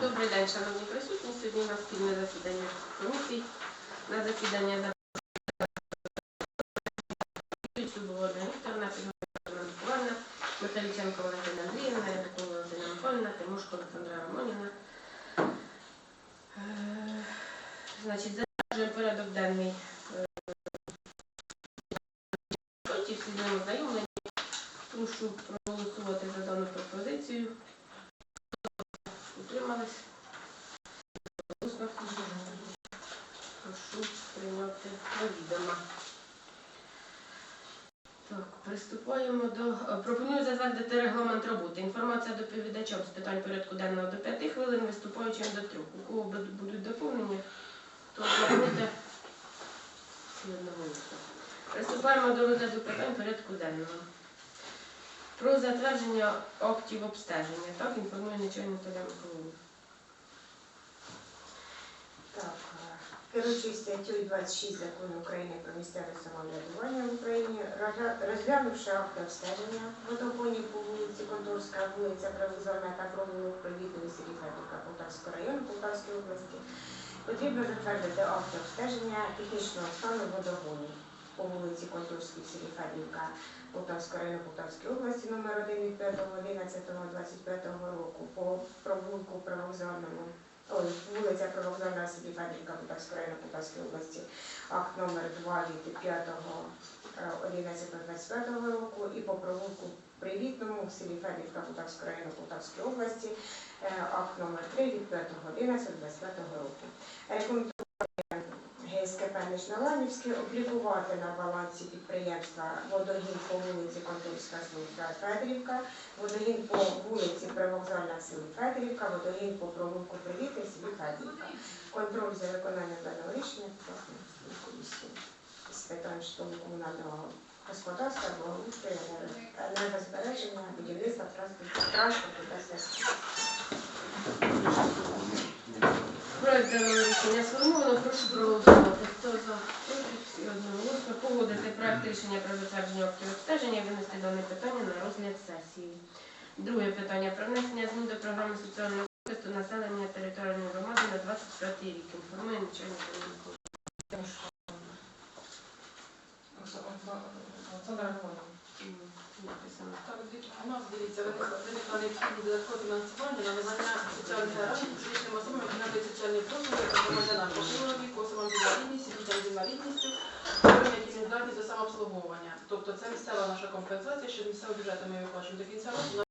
Добрий день, шановні присутні. Сьогодні у нас спільне засідання комісій. На засідання запрошують Володимира Вікторовна, Підготовлена Миколаївна, Михайліченко Валентина Андріївна, Рябакова Валентина Миколаївна, Тимошко Олександра Романівна. Е, Значить, затверджуємо порядок денний. всі з ним ознайомлені. Прошу проголосувати за дану пропозицію. Утримались? Голосно. Прошу прийняти до відома. Так, приступаємо до... е, Пропоную затвердити роботи. Інформація доповідача з питань порядку денного до 5 хвилин, виступаючим до 3. У кого будуть доповнення, то одноголосно. Приступаємо до розгляду питань порядку денного. Про затвердження актів обстеження. Так, інформує начальник Наталя Миколаївна. Так, е, керуючись статтею 26 закону України про місцеве самоврядування в Україні, розглянувши акти обстеження водогонів по вулиці Конторська, вулиця Привокзальна та провулок Провідної селі Федорка Полтавського району Полтавської області, потрібно затвердити акти обстеження технічного стану водогонів по вулиці Конторській в селі Федівка Полтавського району Полтавської області номер 1 від 5.11.25 року по провулку Привокзальному Вулиця Привокзальна селі Федорівка Полтавського району Полтавської області, акт номер 2 від 5.11.25 року і по провулку Привітному в селі Федівка Полтавського району Полтавської області, е, акт номер 3 від 5.11.25 року. ГСКП Нижноланівське облікувати на балансі підприємства водогін по вулиці Конторська село Федорівка, водогін по вулиці Привокзальна селі Федорівка, водогін по провулку Привіти в Федорівка. Контроль за виконанням даного рішення комісії з питань житлово-комунального господарства, благоустрою, енерго- енергозбереження, будівництва, транспорту, транспорту та зв'язку. Проект даного рішення сформовано. Прошу проголосувати. Хто за? Всі одноголосно. Погодити проект рішення про затвердження актів обстеження винести дане питання на розгляд сесії. Друге питання про внесення змін до програми соціального захисту населення територіальної громади на 25 рік. Інформує начальник Комунікації. Олександра Романівна. Написано. Так, дивіться, у нас дивіться, виникла необхідність додаткового фінансування на надання соціальних гарантій фізичним особам, які надають соціальні послуги громадянам похилого віку, особам з інвалідністю, дітям з інвалідністю, особам, які не здатні до самообслуговування. Тобто це місцева наша компенсація, що місцевого бюджету ми виплачуємо до кінця року на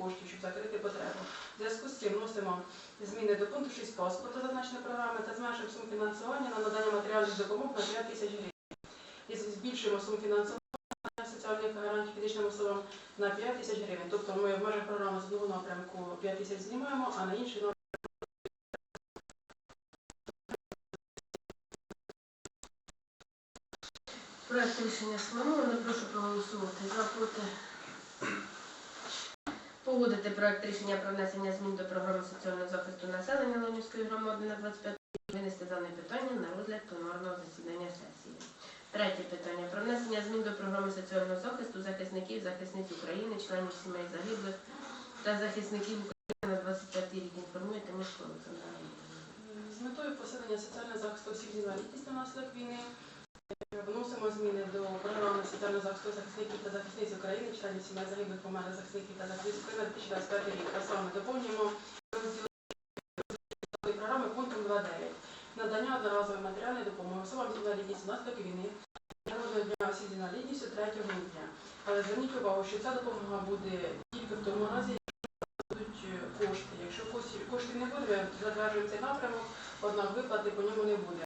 коштів, щоб закрити потребу. В зв'язку з цим вносимо зміни до пункту 6 паспорту зазначеної програми та зменшуємо суму фінансування на надання матеріальних допомог на 5 тисяч гривень. І збільшуємо суму фінансування на соціальних гарантій фізичним особам на 5 тисяч гривень. Тобто ми в межах програми з одного напрямку 5 тисяч знімаємо, а на інший напрямок Проект рішення сформовано. Прошу проголосувати. За проти. Погодити проект рішення про внесення змін до програми соціального захисту населення Ленівської громади на 25 рік. Винести дане питання на розгляд пленарного засідання сесії. Третє питання про внесення змін до програми соціального захисту захисників, захисниць України, членів сімей загиблих та захисників України на 25 рік. Інформує Тимошко Олександра. З метою посилення соціального захисту осіб з інвалідністю внаслідок війни вносимо зміни до програми соціального захисту захисників та захисниць України, членів сімей загиблих померлих захисників та захисниць України на 2025 рік. А саме доповнюємо розділ цієї програми пунктом 2.9. Надання одноразової матеріальної допомоги особам з інвалідністю внаслідок війни Народного дня осіб з інвалідністю 3 грудня. Але зверніть увагу, що ця допомога буде тільки в тому разі, якщо будуть е, кошти. Якщо коштів не буде, затверджуємо цей напрямок, однак виплати по ньому не буде.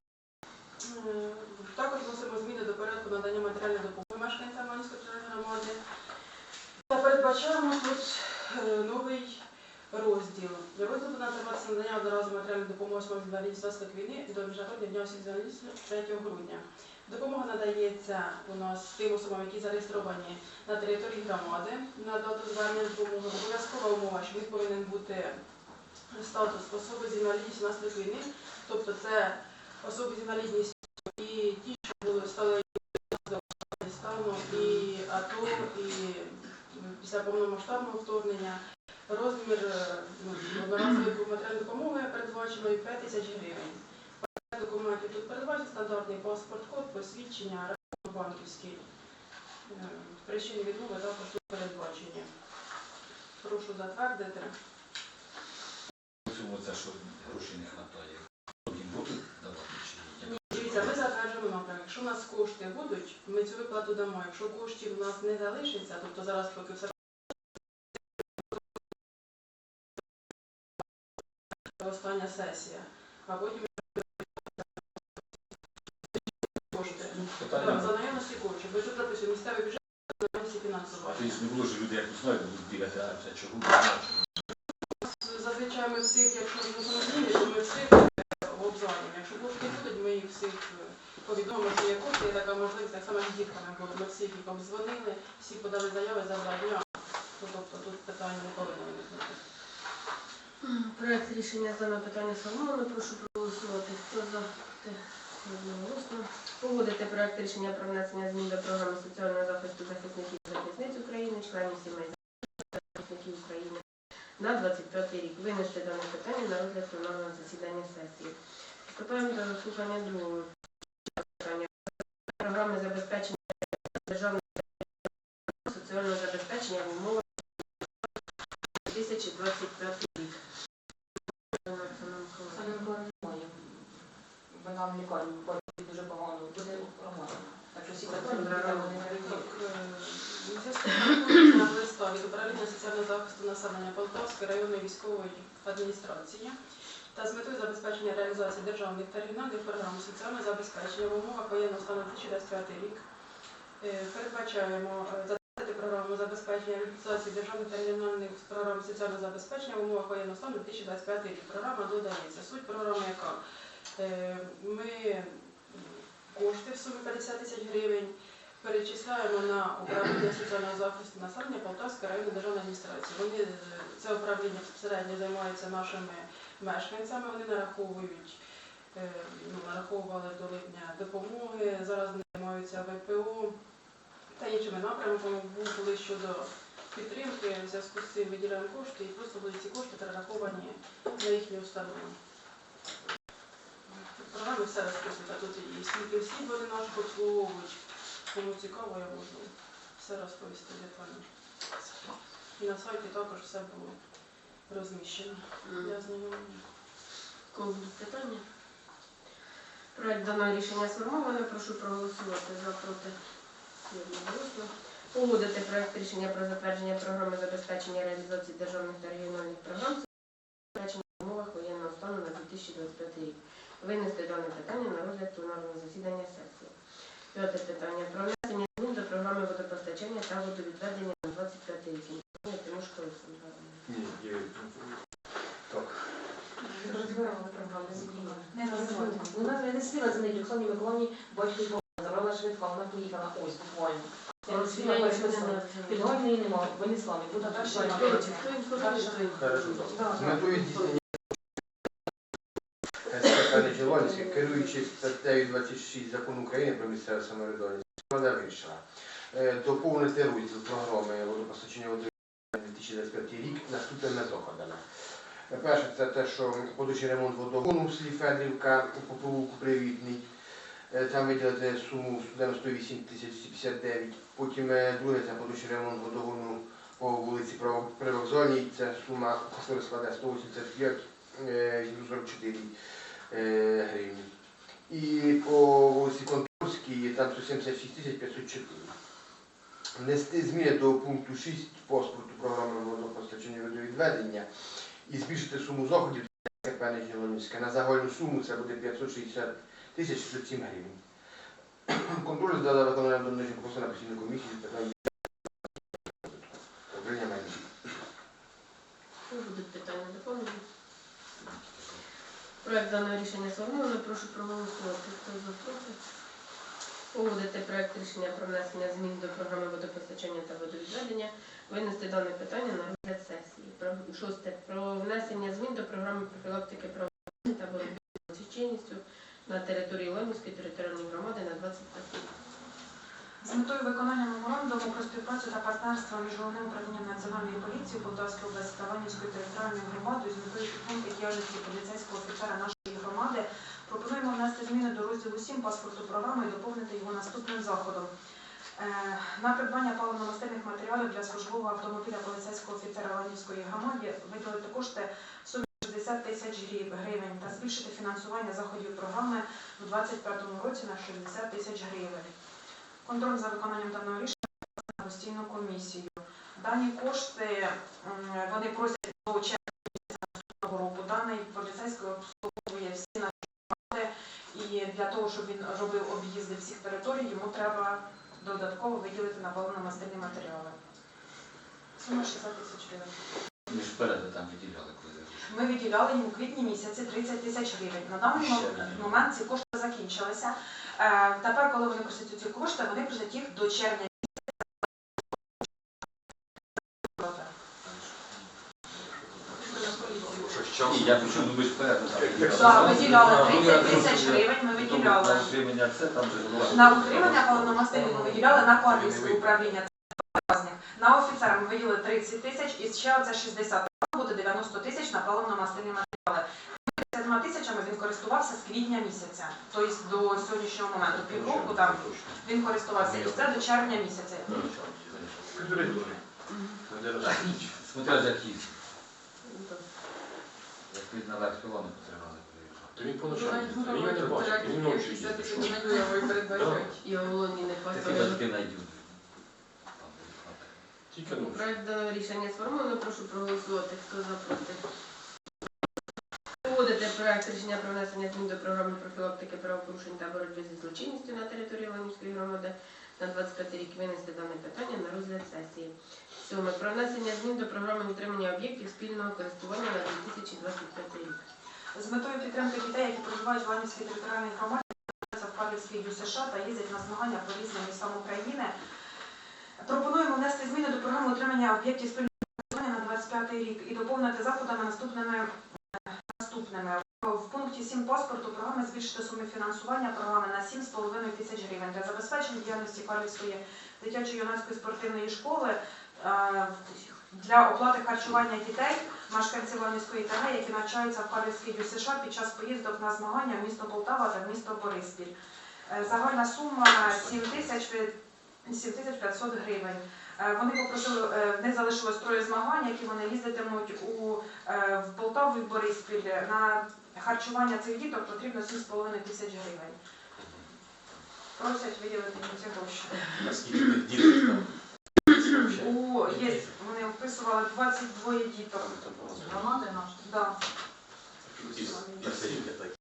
Е, Також вносимо зміни до порядку надання матеріальної допомоги мешканцям територіальної громади. Та передбачаємо тут е, новий розділ. Розділ буде називатися надання одноразової матеріальної допомоги з інвалідністю внаслідок війни до Міжнародного дня осіб з інвалідністю 3 грудня. Допомога надається у нас тим особам, які зареєстровані на території громади на дату звернення допомоги. Обов'язкова умова, що він повинен бути статус особи з інвалідністю внаслідок війни, тобто це особи з інвалідністю і ті, що були стали до стану і АТО, і після повномасштабного вторгнення. Розмір е, ну, одноразової матеріальної допомоги передбачено і 5 тисяч гривень. Пакет документів тут передбачено стандартний паспорт, код, посвідчення, рахунок банківський. Е, Причини відмови також тут передбачені. Прошу затвердити. Це що грошей не вистачає. Дивіться, ми затверджуємо напрямок. Якщо у нас кошти будуть, ми цю виплату дамо. Якщо коштів у нас не залишиться, тобто зараз поки все остання сесія, а потім кошти. Питання Так, за наявності коштів. Бо тут прописує місцевий бюджет за наявності фінансування. Тобто не було ж люди, як знають, будуть бігати, а це чого. Зазвичай ми всіх, якщо вносимо зміни, то ми всіх в обзванюємо. Якщо кошти будуть, ми їх всіх е, повідомимо, що є кошти, є така можливість, так само як з дітками було. Ми всіх їх обдзвонили, всі подали заяви за два дня. Ну, Тобто тут питання не повинно виникнути. Проект рішення за питання сформовано. Прошу проголосувати. Хто за те. Погодити проект рішення про внесення змін до програми соціального захисту захисників захисниць України, членів сімей захисників України на 25 рік. Винести дане питання на розгляд пленарного засідання сесії. Приступаємо до слухання другого питання. Програми забезпечення державного соціального забезпечення в умовах 2025 рік. Оксана Миколаївна. Саме немає. Бо нам лікарні платять дуже погано, буде нормально. Так що всі питання вони не на листа від управління соціального захисту населення Полтавської районної військової адміністрації та з метою забезпечення реалізації державних та регіональних програм соціального забезпечення в умовах воєнного стану 2025 рік е, передбачаємо е, програму забезпечення реалізації державних та регіональних програм соціального забезпечення в умовах воєнного стану 2025 рік. Програма додається. Суть програми яка? Е, Ми кошти в сумі 50 тисяч гривень перечисляємо на управління соціального захисту населення Полтавської районної державної адміністрації. Вони е, це управління безпосередньо займається нашими мешканцями. Вони нараховують, е, ну, нараховували до липня допомоги. Зараз займаються ВПО та іншими напрямками. Були щодо підтримки. В зв'язку з цим виділяємо кошти і просто будуть ці кошти перераховані на їхні установи. Програмі все розписується. Тут і скільки осіб вони наших обслуговують. Кому цікаво, я можу все розповісти детально. І на сайті також все було розміщено для ознайомлення. Кого будуть питання? Проект даного рішення сформовано. Прошу проголосувати за проти. Одноголосно. Погодити проект рішення про затвердження програми забезпечення реалізації державних та регіональних програм забезпечення в умовах воєнного стану на 2025 рік. Винести дане питання на розгляд пленарного засідання сесії. П'яте питання. Про внесення змін до програми водопостачання та водовідведення на 25 рік. Тимошко Олександра. Ні, є. Так. Розбирали програму зміни. Не називали. Вона не спіла за нею Оксані Миколаївні, батько його забрала швидко, вона поїхала ось буквально. Я не спіла переписала. Підгальної нема, Венеславі, буде так інформує, Хорошо. З метою СКП Нечелонський, керуючи статтею 26 закону України про місцеве самоврядування, вирішила е, доповнити розділ програми водопостачання води на 2025 рік наступними заходами. Е, Перше, це те, що подучий ремонт водогону в селі Федрівка по провулку Привітний. Е, Там виділити суму 98 тисяч 59. Потім е, друге, це подучий ремонт водогону по вулиці Право- це сума яка складає 185 е, 44 е, гривні. І по вулиці там 176 тисяч 504. Внести зміни до пункту 6 паспорту програми водопостачання водовідведення і збільшити суму заходів КП Нижньоломівська на загальну суму це буде 560 тисяч 607 гривень. Контроль здала виконання до на постійну комісію з питань управління майна. Ну, Будуть питання доповнені. Проект даного рішення сформовано. Прошу проголосувати. Хто за проти? Погодити проект рішення про внесення змін до програми водопостачання та водовідведення. Винести дане питання на розгляд сесії. Шосте. Про внесення змін до програми профілактики правоохоронної та боротьби з злочинністю на території Лемівської територіальної громади на 25 рік. З метою виконання меморандуму про співпрацю та партнерство між головним управлінням Національної поліції Полтавської області та Ланівською територіальною громадою з метою підтримки діяльності поліцейського офіцера нашої громади пропонуємо внести зміни до розділу 7 паспорту програми і доповнити його наступним заходом. Е, На придбання паливно-мастильних матеріалів для службового автомобіля поліцейського офіцера Ланівської громади виділити кошти в сумі 60 тисяч гривень та збільшити фінансування заходів програми у 2025 році на 60 тисяч гривень. Контроль за виконанням даного рішення на постійну комісію. Дані кошти вони просять до наступного року. Даний поліцейський обслуговує всі наші громади, і для того, щоб він робив об'їзди всіх територій, йому треба додатково виділити на паливно-мастильні матеріали. Сума 60 тисяч гривень. Ми ж вперед там виділяли, коли Ми виділяли йому у квітні місяці 30 тисяч гривень. На даний момент ці кошти закінчилися. Е, Тепер, коли вони просять ці кошти, вони просять їх до червня. Ні, я почув, ну ви ж виділяли. Так, виділяли Ну, 30 тисяч гривень, ми виділяли. На утримання це там же була. На утримання паливно-мастильні ми виділяли на Карлівське управління. На офіцера ми виділили 30 тисяч і ще оце 60. Буде 90 тисяч на паливно-мастильні матеріали. 50 тисячами він користувався з квітня місяця, тобто до сьогоднішнього моменту. Півроку там він користувався і це до червня місяця. Смотря за якісь. Як від на легкі лони потримали. То він. Він його не бачив, він ночі їздив. І Олоні не. Там, Тільки ночі. Проект даного рішення сформовано. Прошу проголосувати. Хто за проти? Проект рішення про внесення змін до програми профілактики правопорушень та боротьби зі злочинністю на території Ланівської громади на 25 рік винести дане питання на розгляд сесії. Сьоме. Про внесення змін до програми утримання об'єктів спільного користування на 2025 рік. З метою підтримки дітей, які проживають в Ланівській територіальній громаді, в Карлівській ДЮСШ та їздять на змагання по різним містам України. Пропонуємо внести зміни до програми утримання об'єктів спільного користування на 25 рік і доповнити заходами наступними наступними. В пункті 7 паспорту програми збільшити суми фінансування програми на 7,5 тисяч гривень для забезпечення діяльності Карлівської дитячо-юнацької спортивної школи е, для оплати харчування дітей мешканців Ланівської ТГ, які навчаються в Карлівській ДЮСШ під час поїздок на змагання в місто Полтава та в місто Бориспіль. Е, Загальна сума 7 тисяч 7500 гривень. Е, Вони попросили, е, них залишилось троє змагань, які вони їздитимуть у в Полтаву і Бориспіль. На харчування цих діток потрібно 7,5 тисяч гривень. Просять виділити їм ці гроші. Наскільки тих діток там? У є, вони описували 22 діток. Громади наші. Да. І і такі.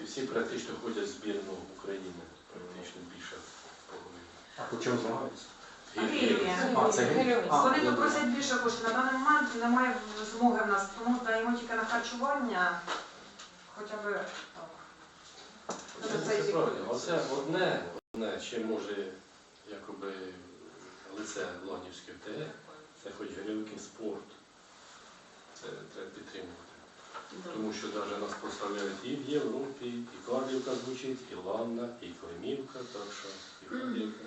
І всі практично ходять в збірну України, практично більше половини. А по чому змагаються? А, це гривні? А, Вони добре. попросять більше коштів. На даний момент немає змоги в нас, тому даємо тільки на харчування. Хоча б так. Це, це правильно. Оце одне, одне ще може якоби лице Ланівське ТЕ, це хоч грілки спорт. Це треба підтримувати. Тому що навіть нас прославляють і в Європі, і Карлівка звучить, і Ланна, і Климівка, так що і Карлівка.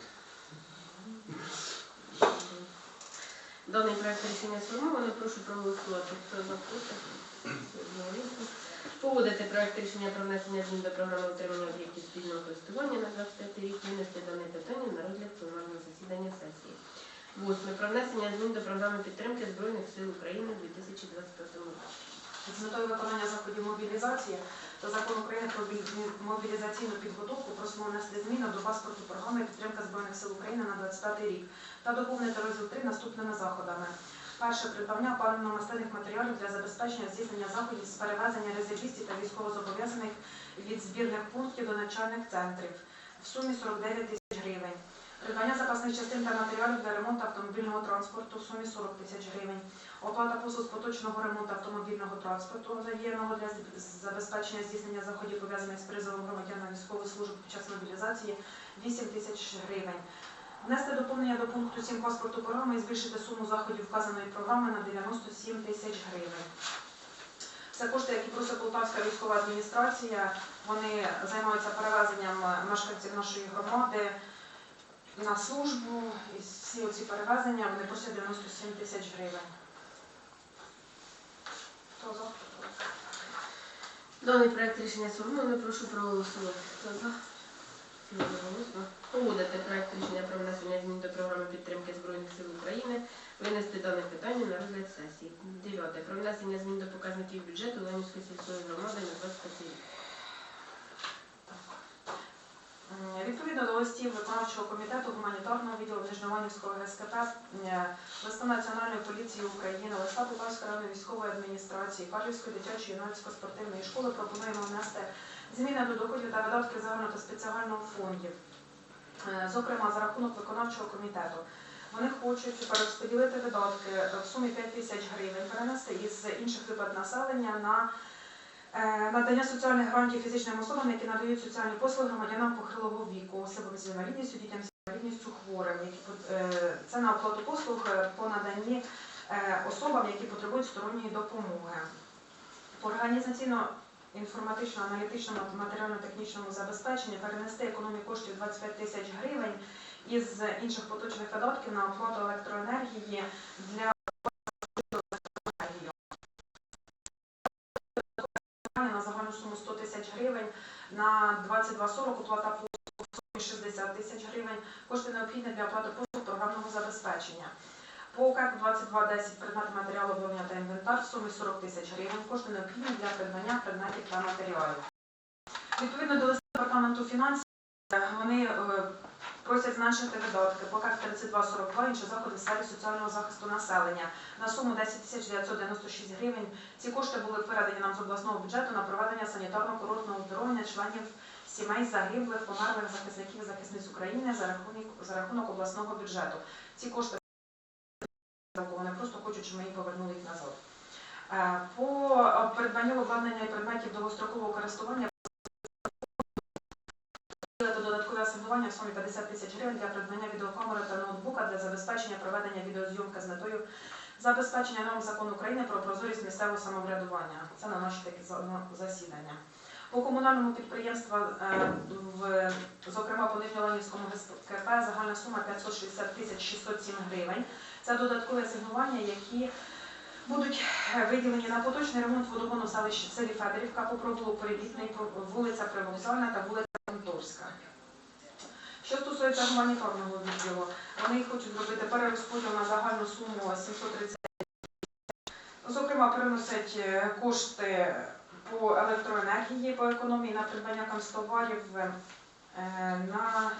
Даний проект рішення сформовано. Прошу проголосувати. Хто за проти? Погодити проект рішення про внесення змін до програми утримання об'єктів спільного користування на 25 рік винести дане питання на розгляд пленарного засідання сесії. Восьме. Про внесення змін до програми підтримки Збройних сил України у 2025 році. З метою виконання заходів мобілізації та закон України про мобілізаційну підготовку просимо внести зміни до паспорту програми підтримка Збройних сил України на 25 рік та доповнити розділ 3 наступними заходами. Перше придбання паливно-мастильних матеріалів для забезпечення здійснення заходів з перевезення резервістів та військовозобов'язаних від збірних пунктів до навчальних центрів в сумі 49 тисяч гривень. Придбання запасних частин та матеріалів для ремонту автомобільного транспорту в сумі 40 тисяч гривень. Оплата послуг з поточного ремонту автомобільного транспорту, задіяного для забезпечення здійснення заходів пов'язаних з призовом громадян на військову службу під час мобілізації 8 тисяч гривень. Внести доповнення до пункту 7 паспорту програми і збільшити суму заходів вказаної програми на 97 тисяч гривень. Це кошти, які просить Полтавська військова адміністрація. Вони займаються перевезенням мешканців нашої громади на службу і всі оці перевезення вони просять 97 тисяч гривень. Хто за? Даний проект рішення сформований, прошу проголосувати. Хто за? Погодити проект рішення про внесення змін до програми підтримки Збройних сил України, винести дане питання на розгляд сесії. Дев'яте. Про внесення змін до показників бюджету Ленівської сільської громади на 25 рік. Відповідно до листів виконавчого комітету гуманітарного відділу Нижньованівського ГСКП, е, листа Національної поліції України, листа Полтавської районної військової адміністрації, Карлівської дитячої юнацько-спортивної школи пропонуємо внести зміни до доходів та видатків загального та спеціального фондів. Е, Зокрема, за рахунок виконавчого комітету. Вони хочуть перерозподілити видатки в сумі 5 тисяч гривень, перенести із інших виплат населення на Е, Надання соціальних гарантій фізичним особам, які надають соціальні послуги громадянам похилого віку, особам з інвалідністю, дітям з інвалідністю хворим. Е, це на оплату послуг по наданні особам, які потребують сторонньої допомоги. По організаційно-інформатично-аналітичному та матеріально-технічному забезпеченню перенести економію коштів 25 тисяч гривень із інших поточних видатків на оплату електроенергії для на загальну суму 100 тисяч гривень, на 2240 оплата послуг сумі 60 тисяч гривень, кошти необхідні для оплати послуг програмного забезпечення. По ОКЕК 2210 предмети матеріалу обладнання та інвентар в сумі 40 тисяч гривень, кошти необхідні для придбання предметів та матеріалів. Відповідно до листа департаменту фінансів, вони е, просять зменшити видатки по КЕК 3242 інші заходи в сфері соціального захисту населення на суму 10 тисяч 996 гривень ці кошти були передані нам з обласного бюджету на проведення санітарно-курортного оздоровлення членів сімей загиблих, померлих захисників захисниць України за рахунок, за рахунок обласного бюджету. Ці кошти вони просто хочуть, щоб ми їм повернули їх назад. Е, По е, придбанню обладнання і предметів довгострокового користування додаткове асигнування в сумі 50 тисяч гривень для придбання відеокамери та ноутбука для забезпечення проведення відеозйомки з метою забезпечення норм закону України про прозорість місцевого самоврядування. Це на наші такі засідання. По комунальному підприємству, е, зокрема по Нижньоланівському ГСКП, загальна сума 560 тисяч 607 гривень. Це додаткові асигнування, які будуть е, виділені на поточний ремонт водогону в селищі селі Федорівка по провулку Привітний, по- вулиця Привокзальна та вулиця Конторська. Що стосується гуманітарного відділу, вони хочуть зробити перерозподіл на загальну суму 730 Зокрема, переносять е, кошти по електроенергії, по економії на придбання канцтоварів, е, на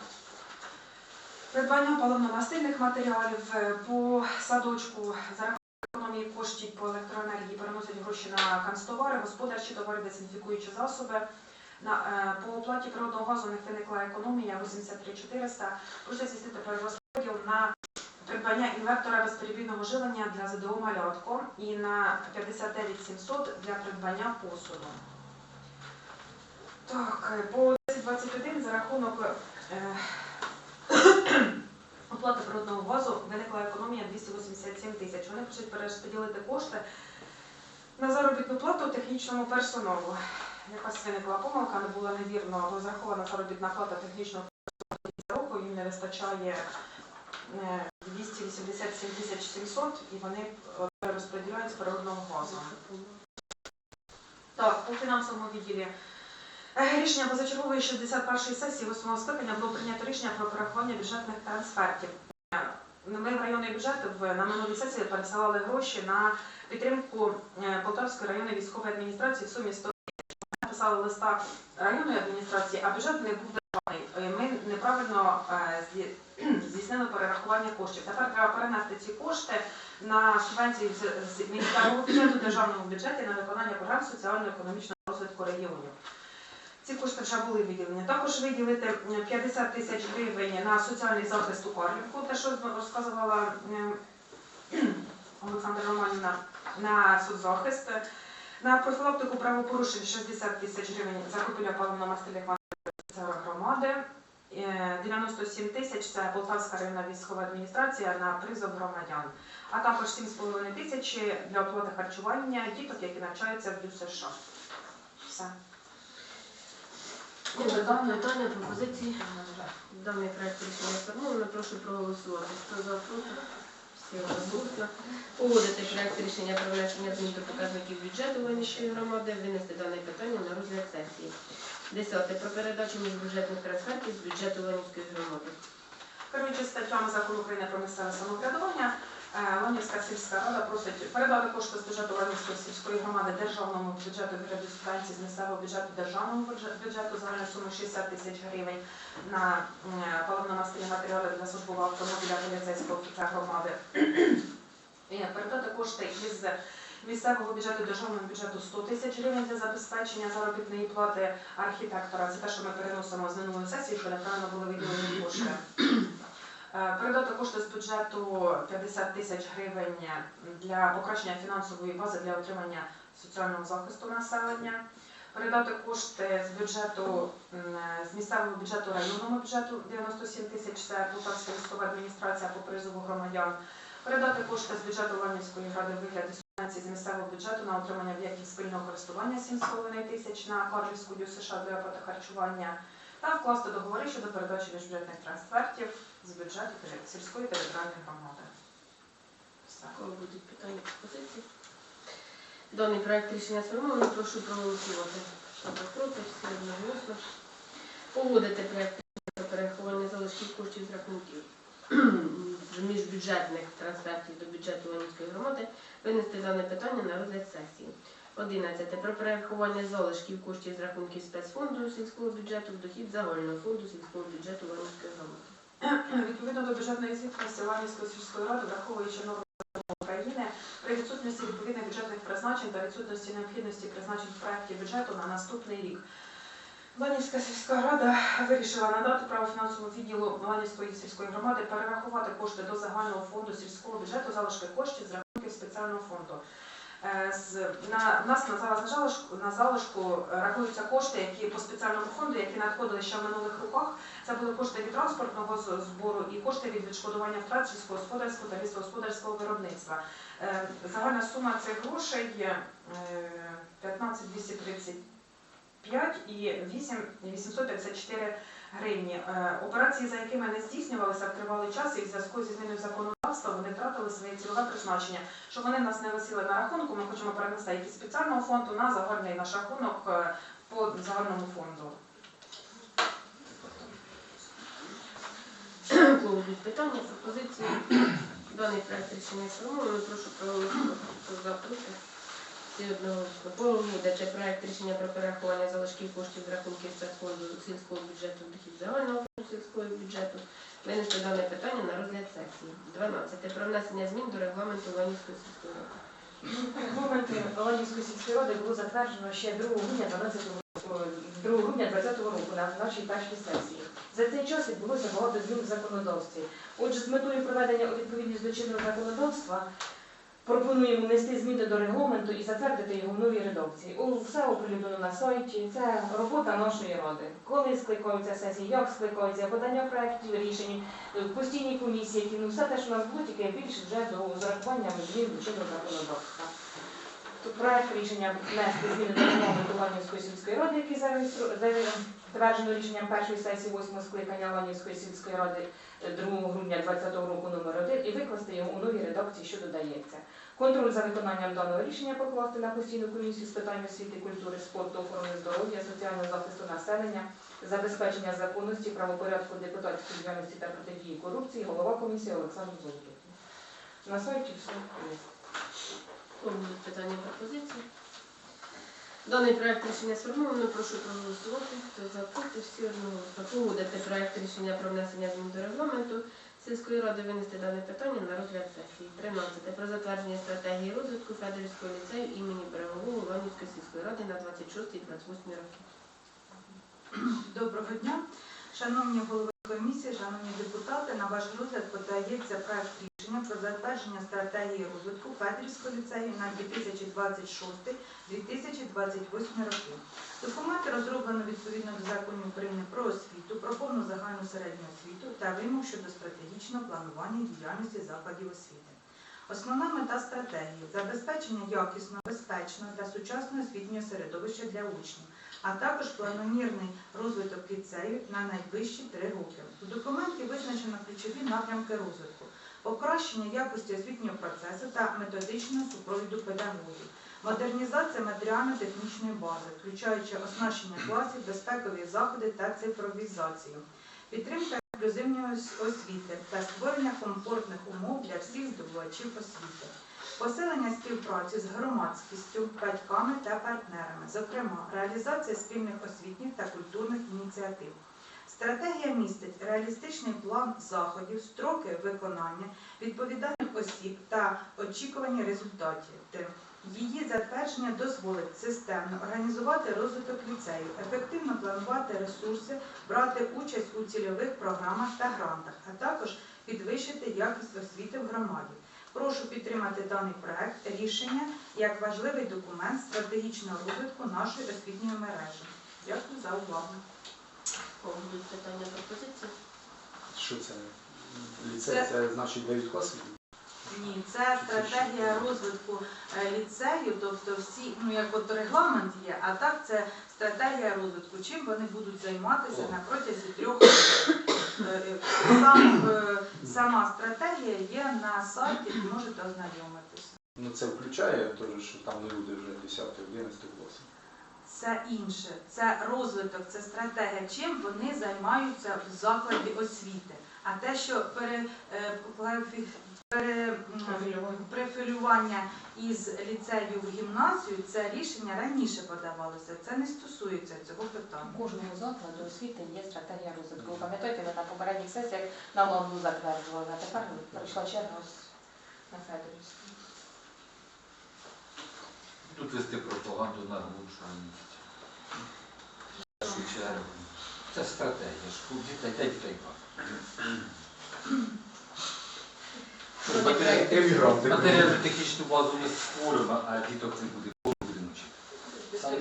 придбання паливно-мастильних матеріалів, е, по садочку за економії коштів по електроенергії переносять гроші на канцтовари, господарчі товари, дезінфікуючі засоби. На, е, по оплаті природного газу у них виникла економія 83 400. Просять здійснити перерозподіл на придбання інвертора безперебійного живлення для ЗДО «Малятко» і на 59 700 для придбання посуду. Так, е, по 1021 за рахунок е, оплати природного газу виникла економія 287 тисяч. Вони хочуть перерозподілити кошти на заробітну плату технічному персоналу. Якась виникла помилка, не була невірно розрахована заробітна плата технічного персоналу їм не вистачає 287 тисяч 700 і вони е, розподіляють з природного газу. Так, по фінансовому відділі. Е, Рішення позачергової 61-ї сесії 8 скликання було прийнято рішення про перерахування бюджетних трансфертів. Е, Ми в районний бюджет на минулій сесії пересилали гроші на підтримку е, Полтавської районної військової адміністрації в сумі 100 тисяч. Написали листа районної адміністрації, а бюджет не був державний. Е, Ми неправильно е, здійснили перерахування коштів. Тепер треба перенести ці кошти на субвенції з, місцевого бюджету, державного бюджету на виконання програм соціально-економічного розвитку регіонів. Ці кошти вже були виділені. Також виділити 50 тисяч гривень на соціальний захист у Карлівку, те, що розказувала Олександра Романівна, на соцзахист. На профілактику правопорушень 60 тисяч гривень закупівля паливно-мастильних громади. Е, 97 тисяч це Полтавська районна військова адміністрація на призов громадян, а також 7,5 тисячі для оплати харчування діток, які навчаються в ДЮСШ. Все. Питання? Питання, пропозиції? Даний проект рішення сформовано. Прошу проголосувати. Хто за проти? Одноголосно. Погодити проект рішення про внесення змін до показників бюджету Винищої громади, винести дане питання на розгляд сесії. Десяте. Про передачу міжбюджетних трансфертів з бюджету Ленівської громади. Керуючись статтями закону України про місцеве самоврядування, Ланівська сільська рада просить передати кошти з бюджету Ланівської сільської громади державному бюджету вигляду субвенції з місцевого бюджету державному бюджету загальною сумою 60 тисяч гривень на м, паливно-мастильні матеріали для службового автомобіля поліцейського офіцера громади. Передати кошти із місцевого бюджету державного бюджету 100 тисяч гривень для забезпечення заробітної плати архітектора. Це те, що ми переносимо з минулої сесії, що неправильно були виділені кошти. Е, Передати кошти з бюджету 50 тисяч гривень для покращення фінансової бази для отримання соціального захисту населення. Передати кошти з бюджету з місцевого бюджету районному бюджету 97 тисяч це Полтавська військова адміністрація по призову громадян. Передати кошти з бюджету Ланівської ради вигляді субвенції з місцевого бюджету на отримання об'єктів спільного користування 7,5 тисяч на Карлівську ДЮСШ для оплати харчування та вкласти договори щодо передачі міжбюджетних трансфертів з бюджету сільської територіальної громади. У будуть питання пропозиції? Даний проект рішення сформовано. Прошу проголосувати. За проти? Всі одноголосно. Погодити проект рішення перерахування залишків коштів з рахунків міжбюджетних трансфертів до бюджету Ленівської громади, винести дане питання на розгляд сесії. 11. Про перерахування залишків коштів з рахунків спецфонду сільського бюджету в дохід загального фонду сільського бюджету Ленівської громади. Відповідно до бюджетної звітності Ланівської сільської ради, враховуючи норми України, при відсутності відповідних бюджетних призначень та відсутності необхідності призначень в проекті бюджету на наступний рік. Ланівська сільська рада вирішила надати право фінансовому відділу Ланівської сільської громади перерахувати кошти до загального фонду сільського бюджету, залишки коштів з рахунків спеціального фонду. Е, На, нас на залишку, на залишку е, рахуються кошти, які по спеціальному фонду, які надходили ще в минулих роках. Це були кошти від транспортного збору і кошти від відшкодування втрат сільськогосподарського та лісогосподарського виробництва. Е, Загальна сума цих грошей є е, 15 235 і 8 854 гривні. Операції, за якими не здійснювалися тривалий час, і в зв'язку зі зміною законодавства вони втратили своє цільове призначення. Щоб вони нас не висіли на рахунку, ми хочемо перенести їх із спеціального фонду на загальний наш рахунок е, по загальному фонду. У питання, пропозиції? Даний проект рішення сформовано. Прошу проголосувати. За проти? Всі одноголосно. Погодити проект рішення про перерахування залишків коштів з рахунків спецфонду сільського бюджету дохід загального сільського бюджету. Винести дане питання на розгляд сесії. 12. Про внесення змін до регламенту Ланівської сільської ради. Регламент Ладівської сільської ради було затверджено ще 2 грудня 12 року, 2 грудня 2020 року на нашій першій сесії. За цей час відбулося багато змін в законодавстві. Отже, з метою проведення у відповідність до чинного законодавства пропонуємо внести зміни до регламенту і затвердити його в новій редакції. О, Все оприлюднено на сайті. Це робота нашої ради. Коли скликаються сесії, як скликаються, подання проєктів рішень, е, постійні комісії, які ну все те, що у нас було, тільки більше вже до з урахуванням змін до чинного законодавства. То проект рішення внести зміни до регламенту Ланівської сільської ради, який зареєстру- затверджено рішенням першої сесії 8 скликання Ланівської сільської ради е, 2 грудня 2020 року номер 1 і викласти його у новій редакції, що додається. Контроль за виконанням даного рішення покласти на постійну комісію з питань освіти, культури, спорту, охорони здоров'я, соціального захисту населення, забезпечення законності, правопорядку депутатської діяльності та протидії корупції, голова комісії Олександр Золотухін. На сайті все питання пропозиції? Даний проект рішення сформовано. Прошу проголосувати. Хто за проти? Всі одноголосно. Погодити проект рішення про внесення змін до регламенту сільської ради винести дане питання на розгляд сесії. 13. Про затвердження стратегії розвитку Федорівського ліцею імені Берегового Ланівської сільської ради на 26-28 роки. Доброго дня, шановні голови комісії, шановні депутати. На ваш розгляд подається проект рішення про затвердження стратегії розвитку Федорівського ліцею на 2026-2028 роки. Документи розроблено відповідно до законів України про освіту, про повну загальну середню освіту та вимог щодо стратегічного планування діяльності закладів освіти. Основна мета стратегії забезпечення якісного, безпечного та сучасного освітнього середовища для учнів а також планомірний розвиток ліцею на найближчі три роки. У документі визначено ключові напрямки розвитку, покращення якості освітнього процесу та методичного супровіду педагогів, модернізація матеріально-технічної бази, включаючи оснащення класів, безпекові заходи та цифровізацію, підтримка інклюзивної освіти та створення комфортних умов для всіх здобувачів освіти. Посилення співпраці з громадськістю, батьками та партнерами, зокрема, реалізація спільних освітніх та культурних ініціатив. Стратегія містить реалістичний план заходів, строки виконання, відповідальних осіб та очікувані результатів. Її затвердження дозволить системно організувати розвиток ліцею, ефективно планувати ресурси, брати участь у цільових програмах та грантах, а також підвищити якість освіти в громаді. Прошу підтримати даний проект рішення як важливий документ стратегічного розвитку нашої освітньої мережі. Дякую за увагу. О, Будуть питання пропозиції? Що це? Ліцей, це значить 9 класів? Ні, це стратегія розвитку е, ліцею, тобто всі, ну як от регламент є, а так це стратегія розвитку. Чим вони будуть займатися на протязі трьох років. Е, е, Сам, сама стратегія є на сайті, можете ознайомитися. Ну це включає, теж, що там не люди вже 10 11 класів. Це інше, це розвиток, це стратегія, чим вони займаються в закладі освіти. А те, що пере, е, пере, із ліцею в гімназію, це рішення раніше подавалося. Це не стосується цього питання. У Кожному закладу освіти є стратегія розвитку. Ви Пам'ятаєте, ми на попередніх сесіях нам одну затверджували, а тепер прийшла черга на Федорівську. Тут вести пропаганду на глушаність. Першу чергу. Це стратегія. ж. У дітей проект Матеріально-технічну базу ми створимо, а діток не буде. Кого будемо вчити? Самі.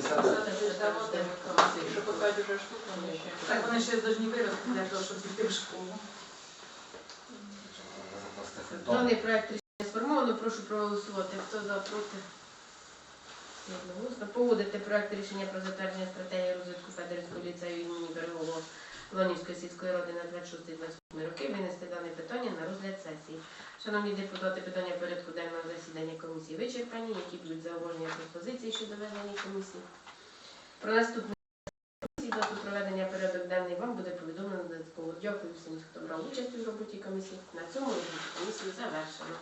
Якщо по 5 вже штук, вони ще. Так вони ще повинні вирости для того, щоб піти в школу. Даний проект рішення сформовано. Прошу проголосувати. Хто за, проти? Погодити проект рішення про затвердження стратегії розвитку Федерського ліцею імені Берегового Ланівської сільської ради на 26-28 роки. Винести дане питання на розгляд сесії. Шановні депутати, питання порядку денного засідання комісії вичерпані. Які будуть зауваження пропозиції щодо ведення комісії? Про наступну комісії дату проведення порядок денний вам буде повідомлено додатково. Дякую всім, хто брав участь у роботі комісії. На цьому комісію завершено.